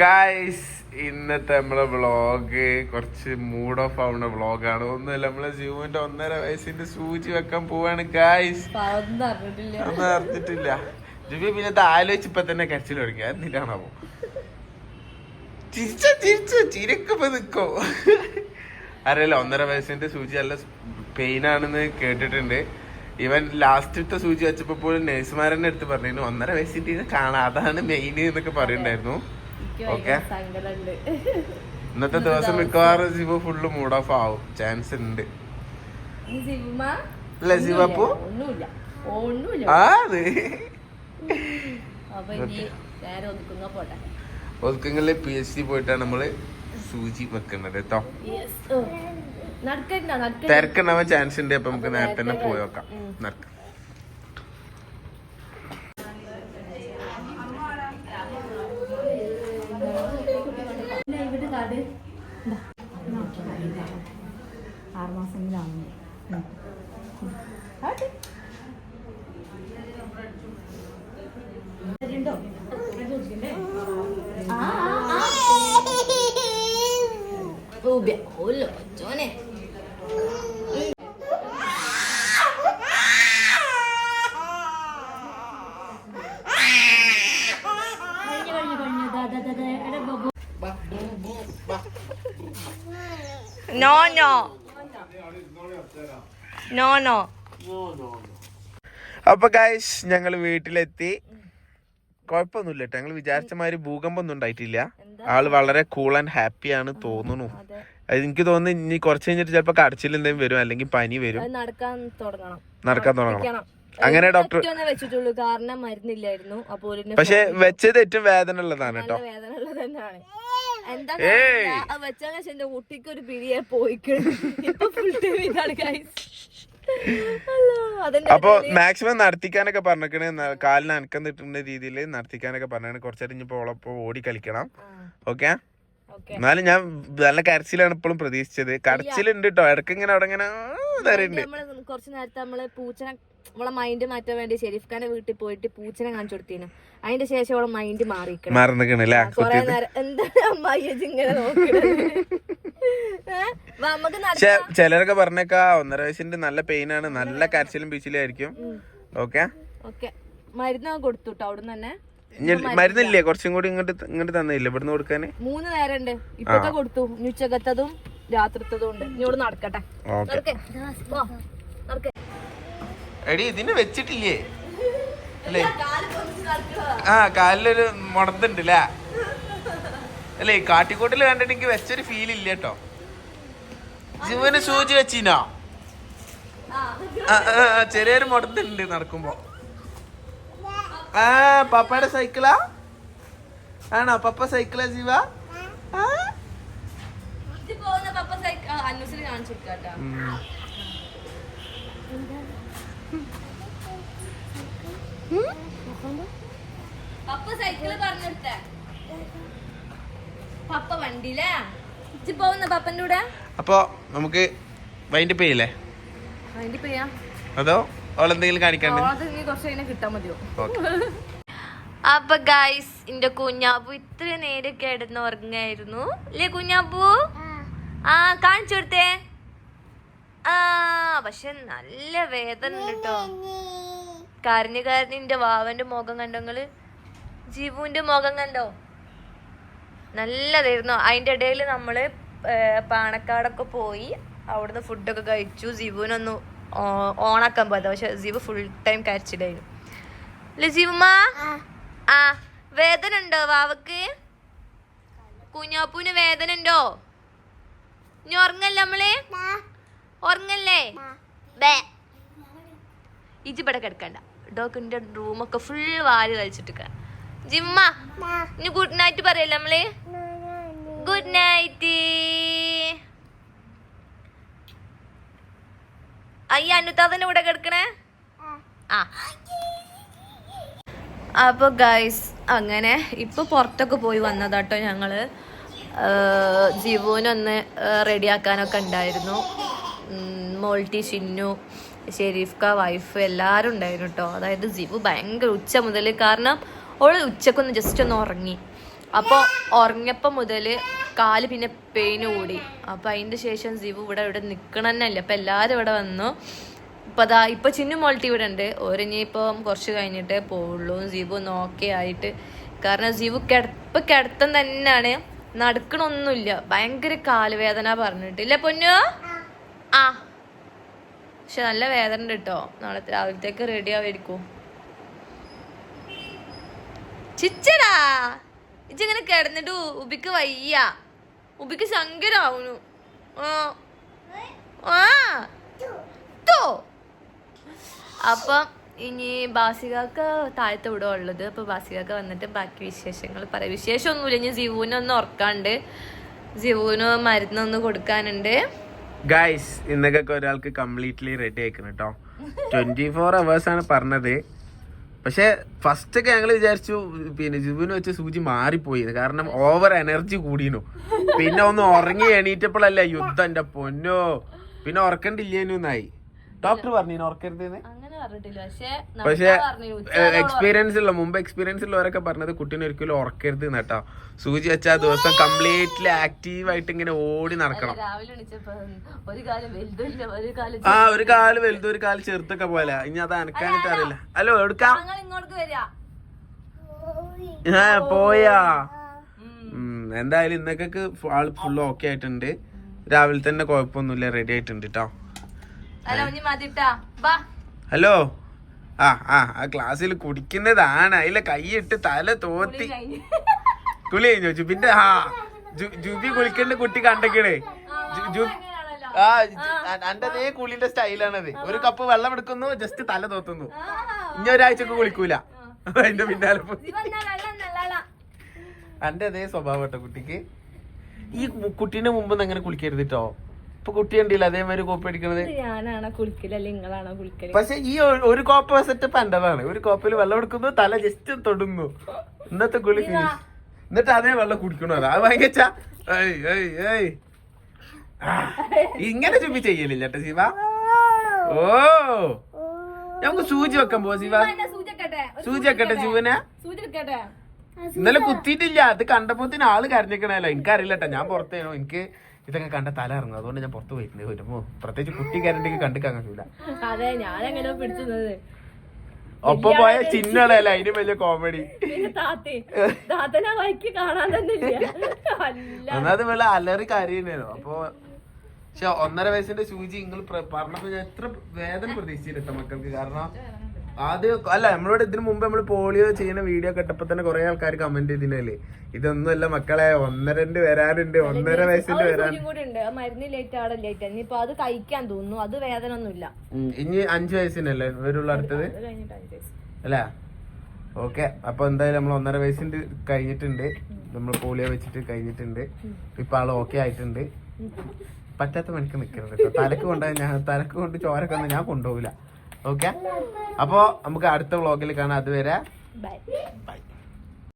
Guys ഇന്നത്തെ നമ്മളെ vlog കുറച്ച് മൂഡ് ഓഫ് ആവുന്ന വ്ളോഗാണ് ഒന്നുമില്ല നമ്മളെ ജീവന്റെ ഒന്നര വയസ്സിന്റെ സൂചി വെക്കാൻ പോവാണ് ഗായ്സ് ഒന്നും അറിഞ്ഞിട്ടില്ല. ജുബി പിന്നെ ആലോചിച്ച് ഇപ്പൊ തന്നെ കരച്ചിൽ തുടങ്ങി. എന്തിനാണാവോ? ചിരിച്ചോ ചിരിച്ചോ ചിരക്കപ്പോ നിക്കോ. അറിയില്ല ഒന്നര വയസ്സിന്റെ സൂചി നല്ല പെയിൻ ആണെന്ന് കേട്ടിട്ടുണ്ട്. ഇവൻ ലാസ്റ്റത്തെ സൂചി വെച്ചപ്പോ പോലും നഴ്സുമാരെന്നെ എടുത്ത് പറഞ്ഞിരുന്നു ഒന്നര വയസ്സിന്റെ ഇത് കാണാം അതാണ് മെയിൻ എന്നൊക്കെ പറയുന്നുണ്ടായിരുന്നു. ഓക്കെ ഇന്നത്തെ ദിവസം മിക്കവാറും ശിവ ഫുള്ള് മൂഡ് ഓഫ് ആവും. ചാൻസ് ഉണ്ട്. അല്ലേ ആ അത്. ഒതുക്കങ്ങളിൽ പി എച്ച് ഡി പോയിട്ടാണ് നമ്മൾ സൂചി വെക്കുന്നത് കേട്ടോ തിരക്കുണ്ടാവാൻ ചാൻസ് ഉണ്ട്. അപ്പൊ നമുക്ക് നേരത്തെ തന്നെ പോയി നോക്കാം. നടക്കാം ഇല്ല, ഇവിടെ കാട് ആറുമാസമെങ്കിലാണ് ഓല്ലോ ചോനെ. കഴിഞ്ഞു No, no. നോ നോ അപ്പൊ ഗായ്സ് ഞങ്ങൾ വീട്ടിലെത്തി. കുഴപ്പമൊന്നുമില്ല കേട്ടോ ഞങ്ങൾ വിചാരിച്ച മാതിരി ഭൂകമ്പം ഒന്നും ഉണ്ടായിട്ടില്ല ആൾ വളരെ കൂൾ ആൻഡ് ഹാപ്പി ആണ് തോന്നുന്നു. അത്. എനിക്ക് തോന്നുന്നു ഇനി കുറച്ച് കഴിഞ്ഞിട്ട് ചിലപ്പോ കടച്ചിൽ എന്തെങ്കിലും വരും അല്ലെങ്കിൽ പനി വരും. നടക്കാൻ തുടങ്ങണം. അങ്ങനെ ഡോക്ടർ കാരണം മരുന്നില്ലായിരുന്നു. പക്ഷെ വെച്ചത് ഏറ്റവും വേദന ഉള്ളതാണ് കേട്ടോ വേദന ഉള്ളത് തന്നെയാണ്. എന്താ. വെച്ചാൽ എന്റെ കുട്ടിക്ക് ഒരു പിരിയെ പോയിക്കണ്. അപ്പൊ മാക്സിമം നടത്തിക്കാനൊക്കെ പറഞ്ഞിരിക്കണേ. കാലിന് അനക്കം തിട്ടുന്ന രീതിയിൽ നടത്തിക്കാനൊക്കെ പറഞ്ഞാണ് കുറച്ചേരം ഇനിയിപ്പോ ഓളപ്പോ ഓടി കളിക്കണം. ഓക്കെ എന്നാലും ഞാൻ നല്ല കരച്ചിലാണ് ഇപ്പോഴും പ്രതീക്ഷിച്ചത്. കരച്ചിലുണ്ട് കേട്ടോ ഇടയ്ക്ക് ഇങ്ങനെ അവിടെ ഇങ്ങനെ കുറച്ച് നേരത്തെ നമ്മൾ പൂച്ചനെ നമ്മളെ മൈൻഡ് മാറ്റാൻ വേണ്ടി ഷെരീഫ് ഖാന്റെ വീട്ടിൽ പോയിട്ട് പൂച്ചനെ കാണിച്ചു കൊടുത്തിനു അതിന്റെ ശേഷം അവളെ മൈൻഡ് മാറി കൊറേ നേരം എന്താണ് അമ്മായി ഇങ്ങനെ നമുക്ക് ചിലരൊക്കെ പറഞ്ഞേക്കാ ഒന്നര വയസ്സിന്റെ നല്ല പെയിൻ ആണ്. നല്ല കരച്ചിലും ബീച്ചിലും ആയിരിക്കും. ഓക്കെ ഓക്കെ മരുന്ന് കൊടുത്തു കേട്ടോ അവിടുന്ന് തന്നെ. മരുന്നില്ലേ? കുറച്ചും കൂടി ഇങ്ങോട്ട് ഇങ്ങോട്ട് തന്നില്ലേ? ഇവിടുന്ന് കൊടുക്കാന്? മൂന്ന് നേരം ഉണ്ട് ഇപ്പൊക്കെ കൊടുത്തു. ഇനി ഉച്ചക്കത്തതും രാത്രിത്തതും ഉണ്ട്. ഇനി ഇവിടെ നടക്കട്ടെ. എടി ഇതിന് വെച്ചിട്ടില്ലേ? അല്ലേ? ആ കാലിലൊരു മുടന്തുണ്ട് അല്ലേ അല്ലേ കാട്ടിക്കൂട്ടിൽ കണ്ടിട്ട് എനിക്ക് വെച്ചൊരു ഫീൽ ഇല്ല കേട്ടോ. ജീവന് സൂചി വെച്ചിനോ ചെറിയൊരു മുടന്തുണ്ട് നടക്കുമ്പോ. ആ പപ്പയുടെ സൈക്കിളാ? ആണോ? പപ്പ സൈക്കിളാ ജീവ? പപ്പ. പപ്പ സൈക്കിൾ പറഞ്ഞെടുത്തേ. പപ്പ വണ്ടിയിലേ? ഇജ്ജ് പോകുന്ന പപ്പന്റെ കൂടെ? അപ്പൊ നമുക്ക് വൈൻഡ് ചെയ്യില്ലേ? ചെയ്യാം. അതോ അവളെന്തെങ്കിലും കാണിക്കാണ്ട് അപ്പൊ ഗൈസ് എന്റെ കുഞ്ഞാപ്പു ഇത്ര നേരം കിടന്ന് ഉറങ്ങായിരുന്നു. അല്ലേ കുഞ്ഞാപ്പു? ആ. കാണിച്ചു കൊടുത്തേ. ആ പക്ഷെ നല്ല വേദന കേട്ടോ കരഞ്ഞു കരഞ്ഞ് എന്റെ വാവന്റെ മുഖം കണ്ടോങ്ങൾ ജീവുവിന്റെ മുഖം കണ്ടോ? നല്ലതായിരുന്നു. അതിന്റെ ഇടയിൽ നമ്മൾ പാണക്കാടൊക്കെ പോയി അവിടുന്ന് ഫുഡൊക്കെ കഴിച്ചു. ജീവുവിനൊന്ന് ഓണാക്കാൻ പോയത്. പക്ഷെ ജീവ് ഫുൾ ടൈം കരച്ചിലായിരുന്നു. ജീവുമ്മ? ആ. വേദന ഉണ്ടോ വാവക്ക്? കുഞ്ഞാപ്പൂന് വേദന ഉണ്ടോ ഇനി ഉറങ്ങല്ലേ നമ്മൾ? ഉറങ്ങല്ലേ? ബേ കിടക്കണ്ട. ഡോക്കിന്റെ റൂമൊക്കെ ഫുൾ വാരി കളിച്ചിട്ട് ജിമ്മ ഇനി ഗുഡ് നൈറ്റ് പറയല്ലേ നമ്മൾ? ഗുഡ് നൈറ്റ് അയ്യ അനുതാതന്റെ കൂടെ കിടക്കണേ? ആ. അപ്പോൾ ഗൈസ് അങ്ങനെ ഇപ്പോൾ പുറത്തൊക്കെ പോയി വന്നതാട്ടോ ഞങ്ങൾ. ജീവനൊന്ന് റെഡിയാക്കാനൊക്കെ ഉണ്ടായിരുന്നു. മോൾട്ടി ഷിന്നു ഷെരീഫ് ക വൈഫ് എല്ലാരും ഉണ്ടായിരുന്നു കേട്ടോ അതായത് ജീവു ഭയങ്കര ഉച്ച മുതൽ കാരണം അവൾ ഉച്ചക്കൊന്ന് ജസ്റ്റ് ഒന്ന് ഉറങ്ങി. അപ്പോൾ ഉറങ്ങിയപ്പോൾ മുതൽ കാൽ പിന്നെ പെയിന് കൂടി. അപ്പോൾ അതിന്റെ ശേഷം ജീവ് ഇവിടെ ഇവിടെ നിൽക്കണം നിൽക്കണമെന്നല്ല അപ്പം എല്ലാവരും ഇവിടെ വന്നു. ഇപ്പം അതാ ഇപ്പം ചിന്നു മോൾട്ടി ഇവിടെ ഉണ്ട്. ഓരിഞ്ഞിപ്പം കുറച്ച് കഴിഞ്ഞിട്ട് പോവുള്ളൂ. സിവു നോക്കെ ആയിട്ട്. കാരണം ജീവു കിടപ്പ് കിടത്തം തന്നെയാണ്. നടക്കണമൊന്നുമില്ല ഭയങ്കര കാലുവേദന പറഞ്ഞിട്ട്. ഇല്ലേ പൊന്നു? ആ. പക്ഷെ നല്ല വേദന ഉണ്ട് കേട്ടോ നാളെ രാവിലത്തേക്ക് റെഡി ആവായിരിക്കും. ചിച്ചടാ. ഇജ്ജിങ്ങനെ കിടന്നിട്ട് ഉബിക്ക് വയ്യ. ഉബിക്ക് ശങ്കരാവുന്നു. അപ്പം ഇനി ബാസികാക്ക താഴത്തെ ഇവിടെ ഉള്ളത്. അപ്പൊ ബാസികാക്ക വന്നിട്ട് ബാക്കി വിശേഷങ്ങൾ പറയാം. വിശേഷമൊന്നുമില്ല. ഇനി ജിവുവിനൊന്ന് ഓർക്കാണ്ട് ജിവുവിന് മരുന്നൊന്ന് കൊടുക്കാനുണ്ട്. ഗൈസ് ഇന്നൊക്കെ ഒരാൾക്ക് കംപ്ലീറ്റ്ലി റെഡി ആയിക്കണം കേട്ടോ ട്വന്റി ഫോർ അവേഴ്സ് ആണ് പറഞ്ഞത്. പക്ഷെ ഫസ്റ്റ് ഒക്കെ ഞങ്ങൾ വിചാരിച്ചു പിന്നെ ജുബിന് വെച്ച സൂചി മാറിപ്പോയി. കാരണം ഓവർ എനർജി കൂടിനു പിന്നെ ഒന്ന് ഉറങ്ങി എണീറ്റപ്പോഴല്ല യുദ്ധം എന്റെ പൊന്നോ. പിന്നെ ഉറക്കണ്ടില്ലേനായി ഡോക്ടർ പറഞ്ഞു ഉറക്കരുതെന്ന്. പക്ഷെ എക്സ്പീരിയൻസ് ഉള്ള മുമ്പ് എക്സ്പീരിയൻസ് ഉള്ളവരൊക്കെ പറഞ്ഞത് കുട്ടീനെ ഒരിക്കലും ഉറക്കരുത് കേട്ടോ. സൂചി വെച്ച ആ ദിവസം കംപ്ലീറ്റ്ലി ആക്റ്റീവ് ആയിട്ട് ഇങ്ങനെ ഓടി നടക്കണം. ആ ഒരു കാൽ വലുത് ഒരു കാൽ ചെറുത്തൊക്കെ പോലെ. ഇനി അത് അനക്കാനായിട്ട് അറിയില്ല. അല്ലോ എടുക്കാം. ആ പോയാ. എന്തായാലും ഇന്നൊക്കെ ആൾ ഫുള്ള് ഓക്കെ ആയിട്ടുണ്ട്. രാവിലെ തന്നെ കുഴപ്പമൊന്നുമില്ല. റെഡി ആയിട്ടുണ്ട് കേട്ടോ ഹലോ ആ ആ ആ ക്ലാസ്സിൽ കുടിക്കുന്നതാണ്. അതിലെ കൈയിട്ട് തല തോത്തി. കുളി കഴിഞ്ഞു. ചോദിച്ചു പിന്നെ ആ ജുബി കുളിക്കേണ്ട കുട്ടി കണ്ടക്കണേ. ആ അതേ കുളിന്റെ സ്റ്റൈലാണത്. ഒരു കപ്പ് വെള്ളം എടുക്കുന്നു ജസ്റ്റ് തല തോത്തുന്നു. ഇനി ഒരാഴ്ചക്ക് കുളിക്കൂല. അതിന്റെ പിന്നാലെ എന്റെ അതേ സ്വഭാവം കേട്ടോ കുട്ടിക്ക്. ഈ കുട്ടീന്റെ കുട്ടീനെ മുമ്പ് അങ്ങനെ കുളിക്കരുത് കേട്ടോ ഇപ്പൊ കുട്ടി ഉണ്ടല്ലോ അതേമാതിരി കോപ്പി അടിക്കണത്? ഞാനാണോ കുളിക്കൽ? അല്ലെങ്കിൽ നിങ്ങളാണോ കുളിക്കൽ? പക്ഷെ ഈ ഒ- ഒരു കോപ്പ സെറ്റപ്പ് എന്റേതാണ്. ഒരു കോപ്പയിൽ വെള്ളം എടുക്കുന്നു തല ജസ്റ്റ് തൊടുന്നു. ഇന്നത്തെ കുളി എന്നിട്ട് അതേ വെള്ളം കുടിക്കണോ അത്? ഭയങ്കര ചാ. ഏയ്, ഏയ്, ഏയ്. ആ, ഇങ്ങനെ ചുമ്പി ചെയ്യലില്ല കേട്ടോ ശിവ. ഓ. നമുക്ക് സൂചി വെക്കാൻ പോവാ ശിവ. സൂചി വെക്കട്ടെ? ശിവനെ? ഇന്നലെ കുത്തിയിട്ടില്ല. അത് കണ്ടപ്പോ ആൾ കരഞ്ഞിക്കണല്ലോ എനിക്കറിയില്ല കേട്ടോ ഞാൻ പുറത്തേനോ. എനിക്ക് ഇതൊക്കെ കണ്ട തല ഇറങ്ങും. അതുകൊണ്ട് ഞാൻ പുറത്ത് പോയിട്ടുണ്ട് വരുമ്പോ പ്രത്യേകിച്ച് കുട്ടി കരണ്ടെങ്കിൽ കണ്ടിക്കാൻ കഴിയൂല അതെ ഞാനെങ്ങനെ പിടിച്ചത് ഒപ്പം പോയ ചിന്നളല്ല അതിന് വലിയ കോമഡി എന്നാ ഒന്നാമത് വെള്ള അലറി കരയുന്നേനോ. അപ്പൊ പക്ഷെ ഒന്നര വയസ്സിന്റെ സൂചി നിങ്ങൾ പറഞ്ഞപ്പോ ഞാൻ എത്ര വേദന പ്രതീക്ഷിച്ചിരുത്ത മക്കൾക്ക്. കാരണം ആദ്യം അല്ല നമ്മളോട് ഇതിനു മുമ്പ് നമ്മൾ പോളിയോ ചെയ്യുന്ന വീഡിയോ കേട്ടപ്പോ തന്നെ കുറെ ആൾക്കാർ കമന്റ് ചെയ്തില്ലേ ഇതൊന്നുമല്ല മക്കളെ ഒന്നരണ്ട് വരാനുണ്ട് ഒന്നര വയസ്സിന്റെ വരാൻ. കൂടി ഉണ്ട്. ആ മരുന്ന് ലേറ്റ് ആടെ ലേറ്റ് ഇനിയിപ്പൊ അത് കഴിക്കാൻ തോന്നുന്നു. അത് വേദന ഒന്നുമില്ല. ഇനി അഞ്ചു വയസ്സിനല്ലേ വരുള്ള അടുത്തത്. അല്ലേ ഓക്കെ. അപ്പൊ എന്തായാലും നമ്മൾ ഒന്നര വയസ്സിന്റെ കഴിഞ്ഞിട്ടുണ്ട്. നമ്മൾ പോളിയോ വെച്ചിട്ട് കഴിഞ്ഞിട്ടുണ്ട്. ഇപ്പൊ ആൾ ഓക്കെ ആയിട്ടുണ്ട്. പറ്റാത്ത മണിക്ക് നിൽക്കരുത് തലക്ക് കൊണ്ടുപോയി ഞാൻ തലക്ക് കൊണ്ട് ചോരക്കൊന്നും ഞാൻ കൊണ്ടുപോകില്ല ഓക്കെ അപ്പോ നമുക്ക് അടുത്ത വ്ളോഗിൽ കാണാം. അതുവരെ ബൈ ബൈ